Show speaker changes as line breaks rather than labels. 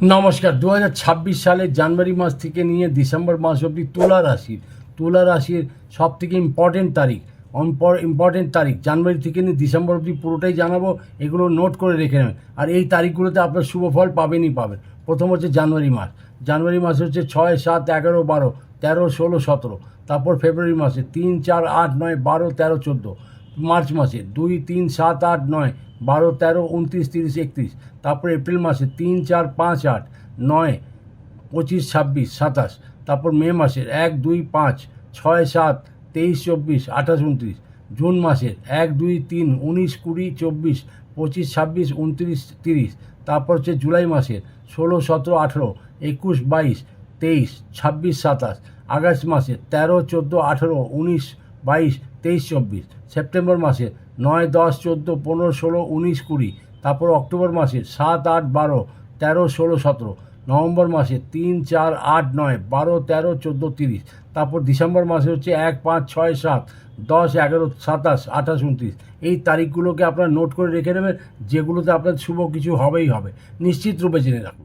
নমস্কার। দু হাজার ছাব্বিশ সালের জানুয়ারি মাস থেকে নিয়ে ডিসেম্বর মাস অবধি তুলা রাশির তুলা রাশির সব থেকে ইম্পর্টেন্ট তারিখ ইম্পর্টেন্ট তারিখ। জানুয়ারি থেকে নিয়ে ডিসেম্বর অবধি পুরোটাই জানাব, এগুলো নোট করে রেখে নেবেন। আর এই তারিখগুলোতে আপনার শুভ ফল পাবেনই পাবেন। প্রথম হচ্ছে জানুয়ারি মাস। জানুয়ারি মাসে হচ্ছে ছয়, সাত, এগারো, বারো, তেরো, ষোলো, সতেরো। তারপর ফেব্রুয়ারি মাসে তিন, চার, আট, নয়, বারো, তেরো, চোদ্দ। মার্চ মাসে, দুই, তিন, সাত, আট, নয়, বারো, তেরো, উনত্রিশ, তিরিশ, একত্রিশ, তারপর এপ্রিল মাসে, তিন, চার, পাঁচ, আট, নয়, পঁচিশ, ছাব্বিশ, সাতাশ, তারপর মে মাসের, এক, দুই, পাঁচ, ছয়, সাত, তেইশ, চব্বিশ, আঠাশ, উনত্রিশ, জুন মাসের, এক, দুই, তিন, উনিশ, কুড়ি, চব্বিশ, পঁচিশ, ছাব্বিশ, উনত্রিশ, তিরিশ, তারপর হচ্ছে জুলাই মাসের, ষোলো, সতেরো, আঠেরো, একুশ, বাইশ, তেইশ, ছাব্বিশ, সাতাশ, আগস্ট মাসে তেরো, চোদ্দ, আঠেরো, উনিশ বাইশ, তেইশ, চব্বিশ। সেপ্টেম্বর মাসে নয়, দশ, চোদ্দ, পনেরো, ষোলো, উনিশ, কুড়ি। তারপর অক্টোবর মাসে সাত, আট, বারো, তেরো, ষোলো, সতেরো। নভেম্বর মাসে তিন, চার, আট, নয়, বারো, তেরো, চোদ্দ, তিরিশ। তারপর ডিসেম্বর মাসে হচ্ছে এক, পাঁচ, ছয়, সাত, দশ, এগারো, সাতাশ, আঠাশ, উনত্রিশ। এই তারিখগুলোকে আপনারা নোট করে রেখে নেবেন, যেগুলোতে আপনার শুভ কিছু হবেই হবে। নিশ্চিত রূপে জেনে রাখুন।